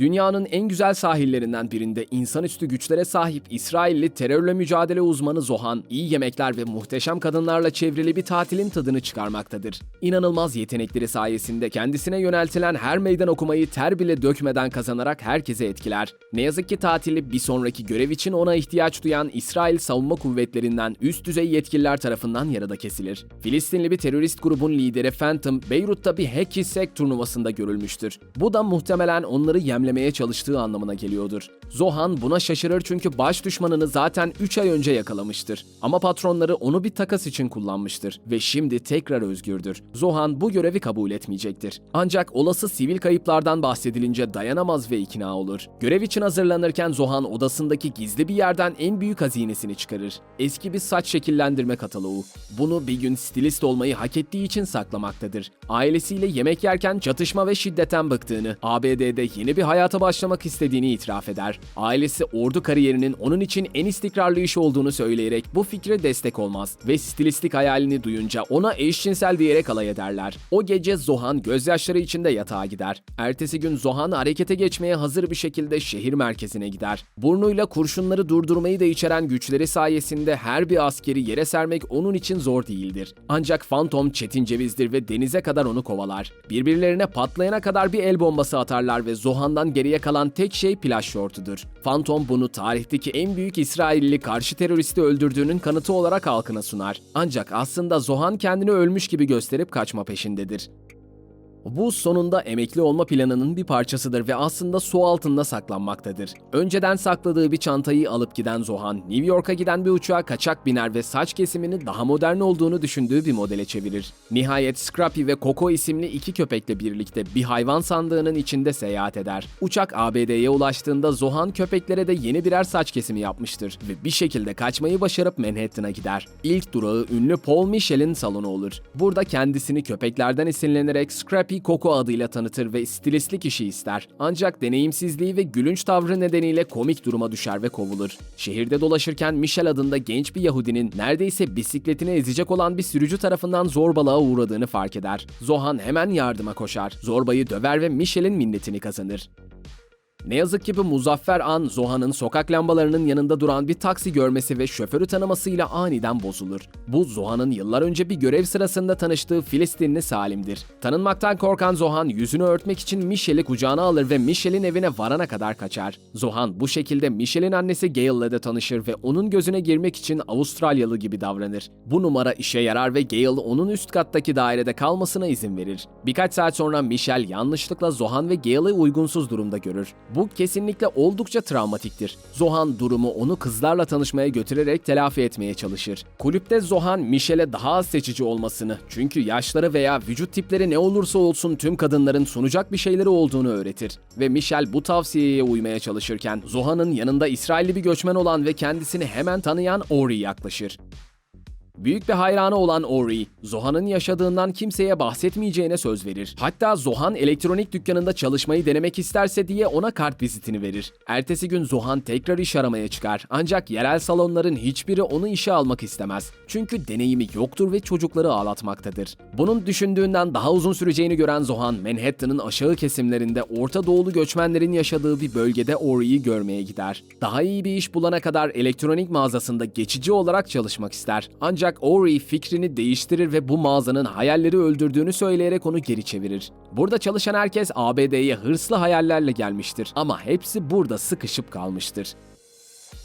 Dünyanın en güzel sahillerinden birinde insanüstü güçlere sahip İsrailli terörle mücadele uzmanı Zohan, iyi yemekler ve muhteşem kadınlarla çevrili bir tatilin tadını çıkarmaktadır. İnanılmaz yetenekleri sayesinde kendisine yöneltilen her meydan okumayı ter bile dökmeden kazanarak herkese etkiler. Ne yazık ki tatili bir sonraki görev için ona ihtiyaç duyan İsrail Savunma Kuvvetlerinden üst düzey yetkililer tarafından yarıda kesilir. Filistinli bir terörist grubun lideri Phantom, Beyrut'ta bir hack hissek turnuvasında görülmüştür. Bu da muhtemelen onları yemlemeye çalıştığı anlamına geliyordur. Zohan buna şaşırır çünkü baş düşmanını zaten 3 ay önce yakalamıştır. Ama patronları onu bir takas için kullanmıştır ve şimdi tekrar özgürdür. Zohan bu görevi kabul etmeyecektir. Ancak olası sivil kayıplardan bahsedilince dayanamaz ve ikna olur. Görev için hazırlanırken Zohan odasındaki gizli bir yerden en büyük hazinesini çıkarır. Eski bir saç şekillendirme kataloğu. Bunu bir gün stilist olmayı hak ettiği için saklamaktadır. Ailesiyle yemek yerken çatışma ve şiddetten bıktığını, ABD'de yeni bir hayata başlamak istediğini itiraf eder. Ailesi ordu kariyerinin onun için en istikrarlı iş olduğunu söyleyerek bu fikre destek olmaz ve stilistlik hayalini duyunca ona eşcinsel diyerek alay ederler. O gece Zohan gözyaşları içinde yatağa gider. Ertesi gün Zohan harekete geçmeye hazır bir şekilde şehir merkezine gider. Burnuyla kurşunları durdurmayı da içeren güçleri sayesinde her bir askeri yere sermek onun için zor değildir. Ancak Phantom çetin cevizdir ve denize kadar onu kovalar. Birbirlerine patlayana kadar bir el bombası atarlar ve Zohan'dan geriye kalan tek şey plaj şortudur. Phantom bunu tarihteki en büyük İsrailli karşı teröristi öldürdüğünün kanıtı olarak halkına sunar. Ancak aslında Zohan kendini ölmüş gibi gösterip kaçma peşindedir. Bu sonunda emekli olma planının bir parçasıdır ve aslında su altında saklanmaktadır. Önceden sakladığı bir çantayı alıp giden Zohan, New York'a giden bir uçağa kaçak biner ve saç kesimini daha modern olduğunu düşündüğü bir modele çevirir. Nihayet Scrappy ve Coco isimli iki köpekle birlikte bir hayvan sandığının içinde seyahat eder. Uçak ABD'ye ulaştığında Zohan köpeklere de yeni birer saç kesimi yapmıştır ve bir şekilde kaçmayı başarıp Manhattan'a gider. İlk durağı ünlü Paul Michel'in salonu olur. Burada kendisini köpeklerden esinlenerek Scrappy Coco adıyla tanıtır ve stilistlik işi ister. Ancak deneyimsizliği ve gülünç tavrı nedeniyle komik duruma düşer ve kovulur. Şehirde dolaşırken Michel adında genç bir Yahudinin neredeyse bisikletini ezecek olan bir sürücü tarafından zorbalığa uğradığını fark eder. Zohan hemen yardıma koşar. Zorbayı döver ve Michel'in minnetini kazanır. Ne yazık ki bu muzaffer an Zohan'ın sokak lambalarının yanında duran bir taksi görmesi ve şoförü tanımasıyla aniden bozulur. Bu Zohan'ın yıllar önce bir görev sırasında tanıştığı Filistinli Salim'dir. Tanınmaktan korkan Zohan yüzünü örtmek için Michel'i kucağına alır ve Michel'in evine varana kadar kaçar. Zohan bu şekilde Michel'in annesi Gail'le de tanışır ve onun gözüne girmek için Avustralyalı gibi davranır. Bu numara işe yarar ve Gail onun üst kattaki dairede kalmasına izin verir. Birkaç saat sonra Michel yanlışlıkla Zohan ve Gail'i uygunsuz durumda görür. Bu kesinlikle oldukça travmatiktir. Zohan durumu onu kızlarla tanışmaya götürerek telafi etmeye çalışır. Kulüpte Zohan, Michel'e daha az seçici olmasını, çünkü yaşları veya vücut tipleri ne olursa olsun tüm kadınların sunacak bir şeyleri olduğunu öğretir. Ve Michel bu tavsiyeye uymaya çalışırken Zohan'ın yanında İsrailli bir göçmen olan ve kendisini hemen tanıyan Ori yaklaşır. Büyük bir hayranı olan Ori, Zohan'ın yaşadığından kimseye bahsetmeyeceğine söz verir. Hatta Zohan elektronik dükkanında çalışmayı denemek isterse diye ona kart vizitini verir. Ertesi gün Zohan tekrar iş aramaya çıkar ancak yerel salonların hiçbiri onu işe almak istemez. Çünkü deneyimi yoktur ve çocukları ağlatmaktadır. Bunun düşündüğünden daha uzun süreceğini gören Zohan, Manhattan'ın aşağı kesimlerinde Orta Doğulu göçmenlerin yaşadığı bir bölgede Ori'yi görmeye gider. Daha iyi bir iş bulana kadar elektronik mağazasında geçici olarak çalışmak ister. Ancak Ori fikrini değiştirir ve bu mağazanın hayalleri öldürdüğünü söyleyerek onu geri çevirir. Burada çalışan herkes ABD'ye hırslı hayallerle gelmiştir ama hepsi burada sıkışıp kalmıştır.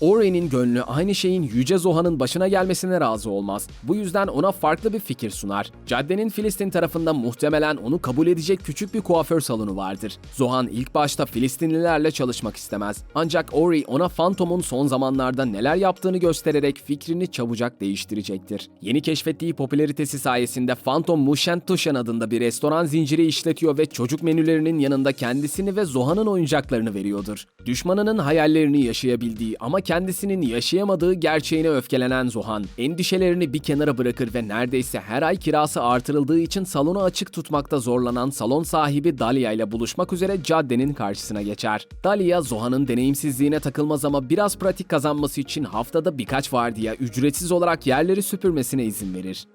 Ori'nin gönlü aynı şeyin Yüce Zohan'ın başına gelmesine razı olmaz. Bu yüzden ona farklı bir fikir sunar. Caddenin Filistin tarafında muhtemelen onu kabul edecek küçük bir kuaför salonu vardır. Zohan ilk başta Filistinlilerle çalışmak istemez. Ancak Ori ona Phantom'un son zamanlarda neler yaptığını göstererek fikrini çabucak değiştirecektir. Yeni keşfettiği popülaritesi sayesinde Phantom Mushen Tushen adında bir restoran zinciri işletiyor ve çocuk menülerinin yanında kendisini ve Zohan'ın oyuncaklarını veriyordur. Düşmanının hayallerini yaşayabildiği ama kendisinin yaşayamadığı gerçeğine öfkelenen Zohan, endişelerini bir kenara bırakır ve neredeyse her ay kirası artırıldığı için salonu açık tutmakta zorlanan salon sahibi Dalia ile buluşmak üzere caddenin karşısına geçer. Dalia, Zohan'ın deneyimsizliğine takılmaz ama biraz pratik kazanması için haftada birkaç vardiya ücretsiz olarak yerleri süpürmesine izin verir.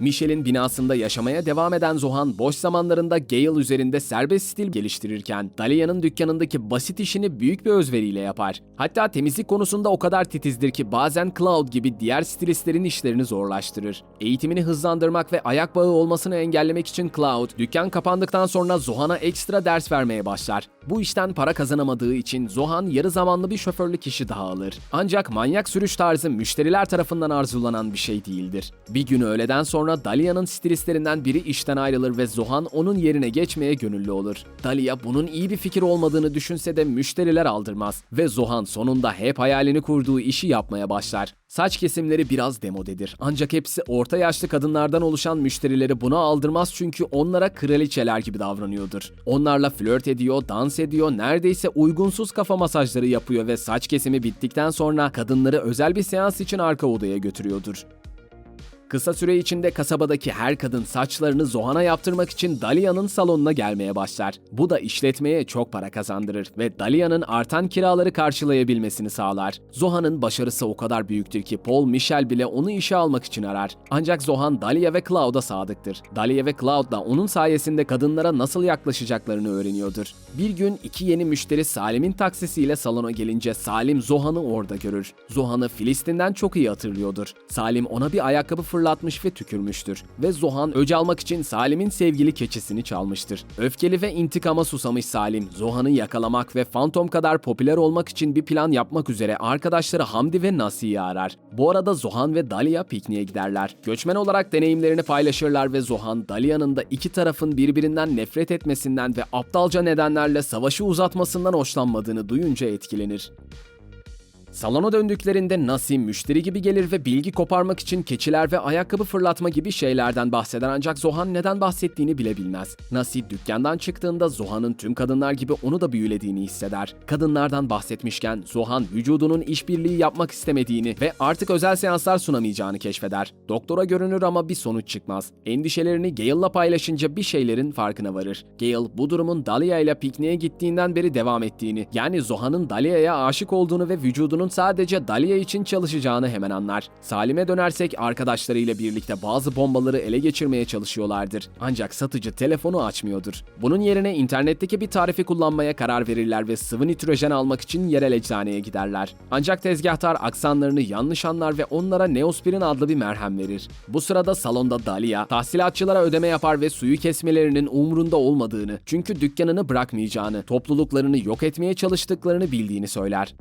Michelle'in binasında yaşamaya devam eden Zohan boş zamanlarında Gale üzerinde serbest stil geliştirirken Dalia'nın dükkanındaki basit işini büyük bir özveriyle yapar. Hatta temizlik konusunda o kadar titizdir ki bazen Cloud gibi diğer stilistlerin işlerini zorlaştırır. Eğitimini hızlandırmak ve ayak bağı olmasını engellemek için Cloud, dükkan kapandıktan sonra Zohan'a ekstra ders vermeye başlar. Bu işten para kazanamadığı için Zohan yarı zamanlı bir şoförlük işi daha alır. Ancak manyak sürüş tarzı müşteriler tarafından arzulanan bir şey değildir. Bir gün öğleden sonra Dalia'nın stilistlerinden biri işten ayrılır ve Zohan onun yerine geçmeye gönüllü olur. Dalia bunun iyi bir fikir olmadığını düşünse de müşteriler aldırmaz ve Zohan sonunda hep hayalini kurduğu işi yapmaya başlar. Saç kesimleri biraz demodedir. Ancak hepsi orta yaşlı kadınlardan oluşan müşterileri buna aldırmaz çünkü onlara kraliçeler gibi davranıyordur. Onlarla flört ediyor, dans ediyor, neredeyse uygunsuz kafa masajları yapıyor ve saç kesimi bittikten sonra kadınları özel bir seans için arka odaya götürüyordur. Kısa süre içinde kasabadaki her kadın saçlarını Zohan'a yaptırmak için Dalia'nın salonuna gelmeye başlar. Bu da işletmeye çok para kazandırır ve Dalia'nın artan kiraları karşılayabilmesini sağlar. Zohan'ın başarısı o kadar büyüktür ki Paul Michel bile onu işe almak için arar. Ancak Zohan Dalia ve Cloud'a sadıktır. Dalia ve Cloud da onun sayesinde kadınlara nasıl yaklaşacaklarını öğreniyordur. Bir gün iki yeni müşteri Salim'in taksisiyle salona gelince Salim Zohan'ı orada görür. Zohan'ı Filistin'den çok iyi hatırlıyordur. Salim ona bir ayakkabı fırlatmış ve tükürmüştür. Ve Zohan öc almak için Salim'in sevgili keçisini çalmıştır. Öfkeli ve intikama susamış Salim, Zohan'ı yakalamak ve Phantom kadar popüler olmak için bir plan yapmak üzere arkadaşları Hamdi ve Nasi'yi arar. Bu arada Zohan ve Dalia pikniğe giderler. Göçmen olarak deneyimlerini paylaşırlar ve Zohan, Dalia'nın da iki tarafın birbirinden nefret etmesinden ve aptalca nedenlerle savaşı uzatmasından hoşlanmadığını duyunca etkilenir. Salona döndüklerinde Nasi müşteri gibi gelir ve bilgi koparmak için keçiler ve ayakkabı fırlatma gibi şeylerden bahseder ancak Zohan neden bahsettiğini bile bilmez. Nasi dükkandan çıktığında Zohan'ın tüm kadınlar gibi onu da büyülediğini hisseder. Kadınlardan bahsetmişken Zohan vücudunun işbirliği yapmak istemediğini ve artık özel seanslar sunamayacağını keşfeder. Doktora görünür ama bir sonuç çıkmaz. Endişelerini Gale'la paylaşınca bir şeylerin farkına varır. Gale bu durumun Dalia ile pikniğe gittiğinden beri devam ettiğini, yani Zohan'ın Dalia'ya aşık olduğunu ve vücudunun sadece Dalia için çalışacağını hemen anlar. Salim'e dönersek arkadaşlarıyla birlikte bazı bombaları ele geçirmeye çalışıyorlardır. Ancak satıcı telefonu açmıyordur. Bunun yerine internetteki bir tarifi kullanmaya karar verirler ve sıvı nitrojen almak için yerel eczaneye giderler. Ancak tezgahtar aksanlarını yanlış anlar ve onlara Neospirin adlı bir merhem verir. Bu sırada salonda Dalia, tahsilatçılara ödeme yapar ve suyu kesmelerinin umrunda olmadığını, çünkü dükkanını bırakmayacağını, topluluklarını yok etmeye çalıştıklarını bildiğini söyler.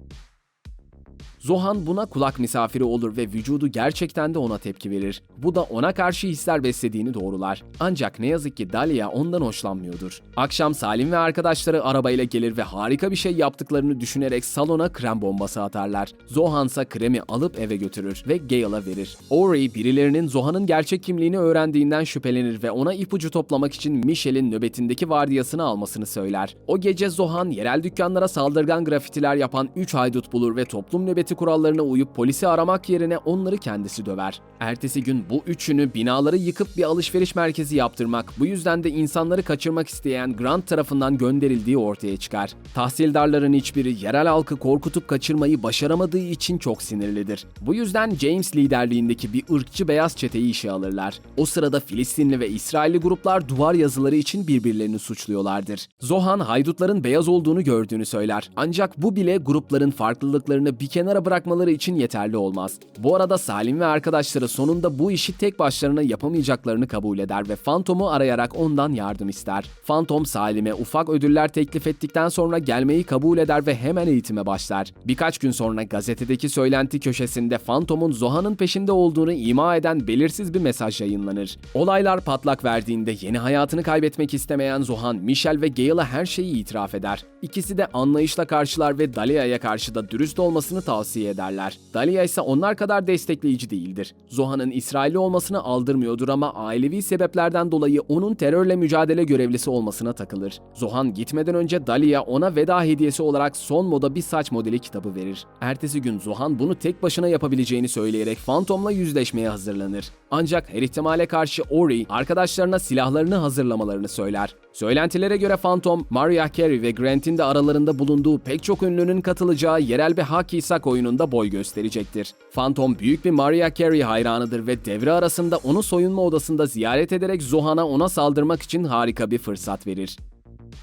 Zohan buna kulak misafiri olur ve vücudu gerçekten de ona tepki verir. Bu da ona karşı hisler beslediğini doğrular. Ancak ne yazık ki Dalia ondan hoşlanmıyordur. Akşam Salim ve arkadaşları arabayla gelir ve harika bir şey yaptıklarını düşünerek salona krem bombası atarlar. Zohan ise kremi alıp eve götürür ve Gale'a verir. Ori birilerinin Zohan'ın gerçek kimliğini öğrendiğinden şüphelenir ve ona ipucu toplamak için Michelle'in nöbetindeki vardiyasını almasını söyler. O gece Zohan yerel dükkanlara saldırgan grafitiler yapan 3 haydut bulur ve toplum nöbeti kurallarına uyup polisi aramak yerine onları kendisi döver. Ertesi gün bu üçünü binaları yıkıp bir alışveriş merkezi yaptırmak, bu yüzden de insanları kaçırmak isteyen Grant tarafından gönderildiği ortaya çıkar. Tahsildarların hiçbiri yerel halkı korkutup kaçırmayı başaramadığı için çok sinirlidir. Bu yüzden James liderliğindeki bir ırkçı beyaz çeteyi işe alırlar. O sırada Filistinli ve İsrailli gruplar duvar yazıları için birbirlerini suçluyorlardır. Zohan haydutların beyaz olduğunu gördüğünü söyler. Ancak bu bile grupların farklılıklarını bir kenara bırakmaları için yeterli olmaz. Bu arada Salim ve arkadaşları sonunda bu işi tek başlarına yapamayacaklarını kabul eder ve Phantom'u arayarak ondan yardım ister. Phantom Salim'e ufak ödüller teklif ettikten sonra gelmeyi kabul eder ve hemen eğitime başlar. Birkaç gün sonra gazetedeki söylenti köşesinde Phantom'un Zohan'ın peşinde olduğunu ima eden belirsiz bir mesaj yayınlanır. Olaylar patlak verdiğinde yeni hayatını kaybetmek istemeyen Zohan, Michel ve Gale'a her şeyi itiraf eder. İkisi de anlayışla karşılar ve Dalia'ya karşı da dürüst olmasını tavsiye ederler. Dalia ise onlar kadar destekleyici değildir. Zohan'ın İsrailli olmasını aldırmıyordur ama ailevi sebeplerden dolayı onun terörle mücadele görevlisi olmasına takılır. Zohan gitmeden önce Dalia ona veda hediyesi olarak son moda bir saç modeli kitabı verir. Ertesi gün Zohan bunu tek başına yapabileceğini söyleyerek Phantom'la yüzleşmeye hazırlanır. Ancak her ihtimale karşı Ori arkadaşlarına silahlarını hazırlamalarını söyler. Söylentilere göre Phantom, Mariah Carey ve Grant'in de aralarında bulunduğu pek çok ünlünün katılacağı yerel bir haki sak oyununda boy gösterecektir. Phantom büyük bir Mariah Carey hayranıdır ve devre arasında onu soyunma odasında ziyaret ederek Zohan'a ona saldırmak için harika bir fırsat verir.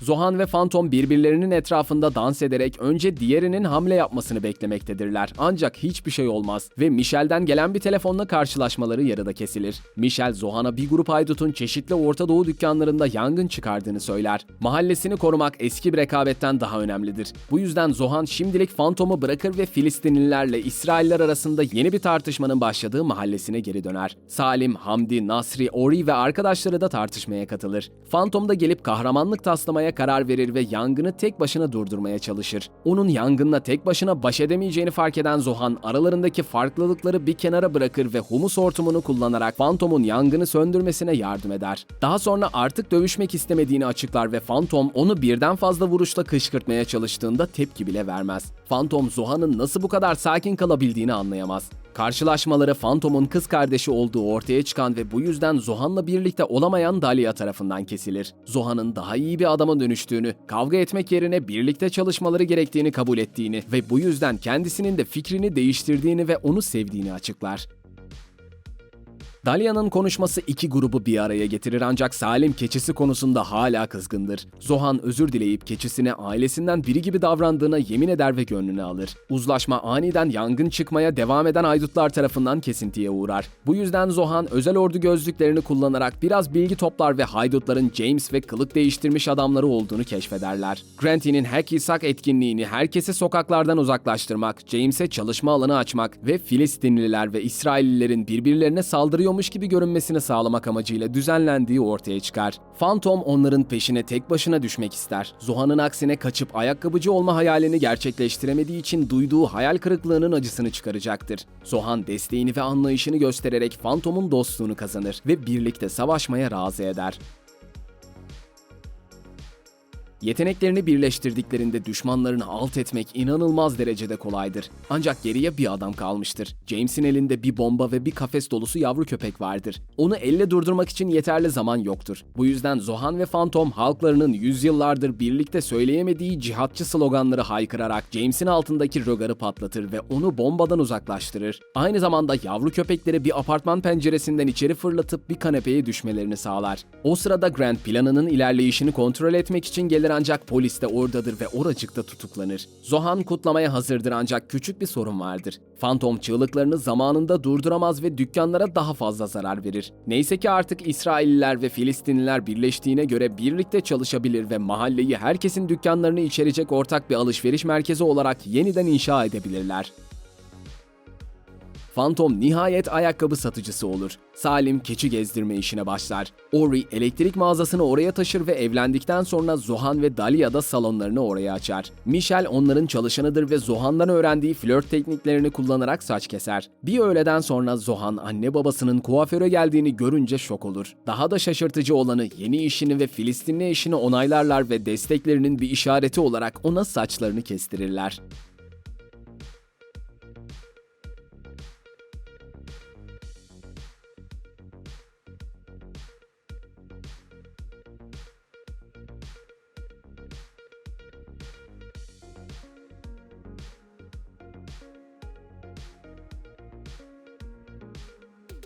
Zohan ve Phantom birbirlerinin etrafında dans ederek önce diğerinin hamle yapmasını beklemektedirler. Ancak hiçbir şey olmaz ve Michelle'den gelen bir telefonla karşılaşmaları yarıda kesilir. Michelle, Zohan'a bir grup haydutun çeşitli Orta Doğu dükkanlarında yangın çıkardığını söyler. Mahallesini korumak eski bir rekabetten daha önemlidir. Bu yüzden Zohan şimdilik Phantom'u bırakır ve Filistinlilerle İsrailler arasında yeni bir tartışmanın başladığı mahallesine geri döner. Salim, Hamdi, Nasri, Ori ve arkadaşları da tartışmaya katılır. Phantom da gelip kahramanlık taslamaya karar verir ve yangını tek başına durdurmaya çalışır. Onun yangınla tek başına baş edemeyeceğini fark eden Zohan aralarındaki farklılıkları bir kenara bırakır ve humus hortumunu kullanarak Phantom'un yangını söndürmesine yardım eder. Daha sonra artık dövüşmek istemediğini açıklar ve Phantom onu birden fazla vuruşla kışkırtmaya çalıştığında tepki bile vermez. Phantom Zohan'ın nasıl bu kadar sakin kalabildiğini anlayamaz. Karşılaşmaları Phantom'un kız kardeşi olduğu ortaya çıkan ve bu yüzden Zohan'la birlikte olamayan Dahlia tarafından kesilir. Zohan'ın daha iyi bir adama dönüştüğünü, kavga etmek yerine birlikte çalışmaları gerektiğini kabul ettiğini ve bu yüzden kendisinin de fikrini değiştirdiğini ve onu sevdiğini açıklar. Dalia'nın konuşması iki grubu bir araya getirir ancak Salim keçisi konusunda hala kızgındır. Zohan özür dileyip keçisine ailesinden biri gibi davrandığına yemin eder ve gönlünü alır. Uzlaşma aniden yangın çıkmaya devam eden aydutlar tarafından kesintiye uğrar. Bu yüzden Zohan özel ordu gözlüklerini kullanarak biraz bilgi toplar ve haydutların James ve kılık değiştirmiş adamları olduğunu keşfederler. Granty'nin Hacky Sack etkinliğini herkesi sokaklardan uzaklaştırmak, James'e çalışma alanı açmak ve Filistinliler ve İsraillilerin birbirlerine saldırıyormuş gibi görünmesini sağlamak amacıyla düzenlendiği ortaya çıkar. Phantom onların peşine tek başına düşmek ister. Zohan'ın aksine kaçıp ayakkabıcı olma hayalini gerçekleştiremediği için duyduğu hayal kırıklığının acısını çıkaracaktır. Zohan desteğini ve anlayışını göstererek Phantom'un dostluğunu kazanır ve birlikte savaşmaya razı eder. Yeteneklerini birleştirdiklerinde düşmanlarını alt etmek inanılmaz derecede kolaydır. Ancak geriye bir adam kalmıştır. James'in elinde bir bomba ve bir kafes dolusu yavru köpek vardır. Onu elle durdurmak için yeterli zaman yoktur. Bu yüzden Zohan ve Phantom halklarının yüzyıllardır birlikte söyleyemediği cihatçı sloganları haykırarak James'in altındaki rögarı patlatır ve onu bombadan uzaklaştırır. Aynı zamanda yavru köpekleri bir apartman penceresinden içeri fırlatıp bir kanepeye düşmelerini sağlar. O sırada Grant planının ilerleyişini kontrol etmek için gelir ancak polis de oradadır ve oracıkta tutuklanır. Zohan kutlamaya hazırdır ancak küçük bir sorun vardır. Phantom çığlıklarını zamanında durduramaz ve dükkanlara daha fazla zarar verir. Neyse ki artık İsrailliler ve Filistinliler birleştiğine göre birlikte çalışabilir ve mahalleyi herkesin dükkanlarını içerecek ortak bir alışveriş merkezi olarak yeniden inşa edebilirler. Phantom nihayet ayakkabı satıcısı olur. Salim keçi gezdirme işine başlar. Ori elektrik mağazasını oraya taşır ve evlendikten sonra Zohan ve Dalia da salonlarını oraya açar. Michelle onların çalışanıdır ve Zohan'dan öğrendiği flört tekniklerini kullanarak saç keser. Bir öğleden sonra Zohan anne babasının kuaföre geldiğini görünce şok olur. Daha da şaşırtıcı olanı yeni işini ve Filistinli eşini onaylarlar ve desteklerinin bir işareti olarak ona saçlarını kestirirler.